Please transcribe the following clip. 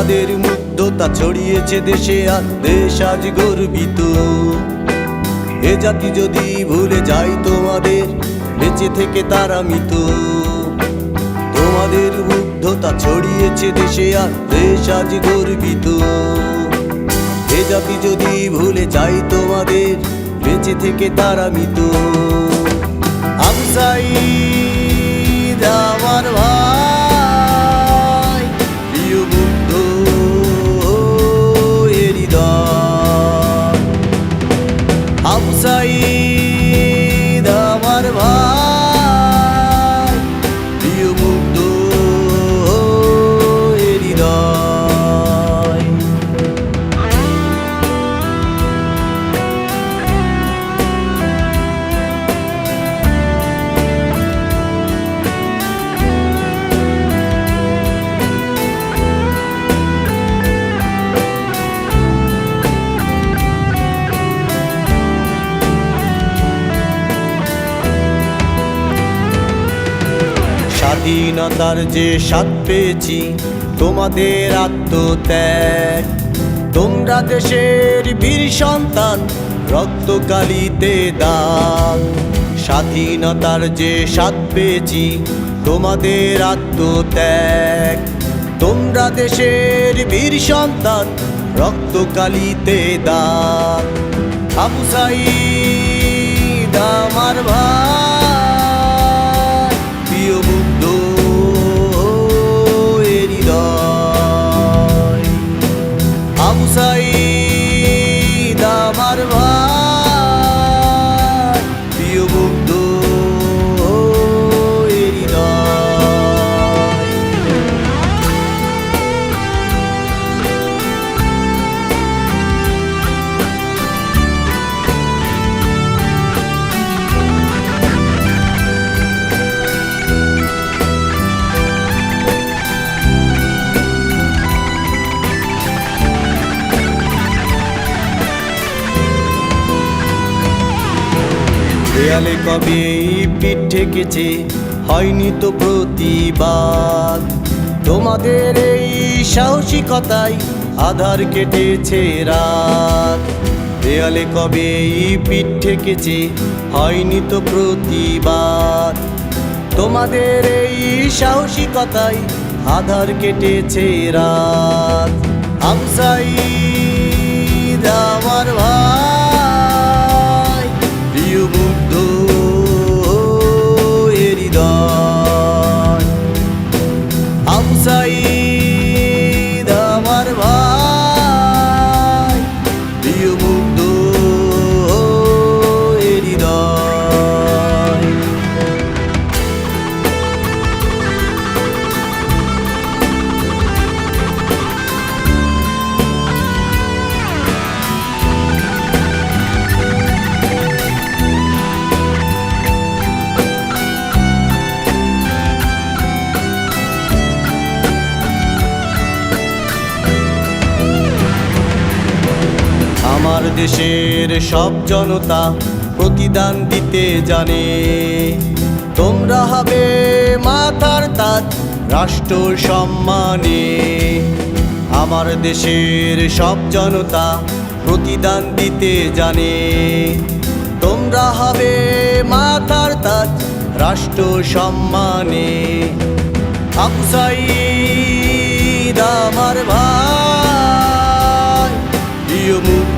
তোমাদের মুগ্ধতা ছড়িয়েছে দেশে, আর দেশ আজ গর্বিত। এ জাতি যদি ভুলে যায় তোমাদের, বেঁচে থেকে তারা মৃত। তোমাদের মুগ্ধতা ছড়িয়েছে দেশে, আর দেশ আজ গর্বিত। এ জাতি যদি ভুলে যায় তোমাদের, বেঁচে থেকে তারা মৃত। আবু সাঈদ আমার ভাই। স্বাধীনতার যে স্বাদ পেয়েছি, তোমাদের আত্মত্যাগ। তোমরা দেশের বীর সন্তান, রক্তকালিতে দাগ। স্বাধীনতার যে স্বাদ পেয়েছি, তোমাদের আত্মত্যাগ। তোমরা দেশের বীর সন্তান, রক্তকালিতে দাগ। আবু সাঈদ আমার ভাই। দেয়ালে কবে পিঠ ঠেকেছে? হয়নি তো প্রতিবাদ। তোমাদের এই সাহসিকতায় আধার কেটেছে রাত। দেয়ালে কবে পিঠ ঠেকেছে? হয়নি তো প্রতিবাদ। তোমাদের এই সাহসিকতায় আধার কেটেছে রাত। আমসাইদ আমার ভাই। দেশের সব জনতা প্রতিদান দিতে জানে। তোমরা হবে মাথার তাজ রাষ্ট্র সম্মানে। আমার দেশের সব জনতা প্রতিদান দিতে জানে। তোমরা হবে মাথার তাজ রাষ্ট্র সম্মানে। আবু সাঈদ আমার ভাই, প্রিয় মুগ্ধ